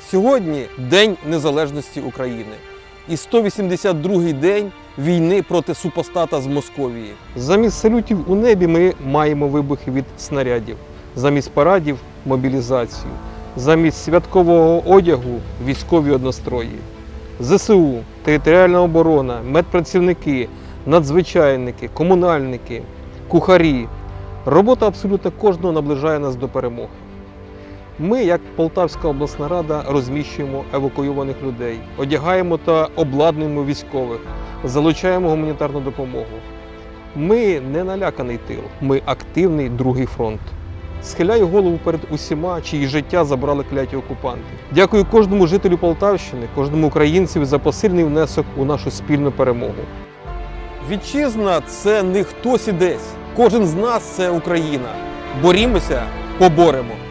Сьогодні День Незалежності України і 182-й день війни проти супостата з Московії. Замість салютів у небі ми маємо вибухи від снарядів, замість парадів мобілізацію, замість святкового одягу військові однострої. ЗСУ, територіальна оборона, медпрацівники, надзвичайники, комунальники, кухарі. Робота абсолютно кожного наближає нас до перемоги. Ми, як Полтавська обласна рада, розміщуємо евакуйованих людей, одягаємо та обладнуємо військових, залучаємо гуманітарну допомогу. Ми не наляканий тил, ми активний другий фронт. Схиляю голову перед усіма, чиї життя забрали кляті окупанти. Дякую кожному жителю Полтавщини, кожному українцеві за посильний внесок у нашу спільну перемогу. Вітчизна це не хтось і десь. Кожен з нас це Україна. Борімося, поборемо.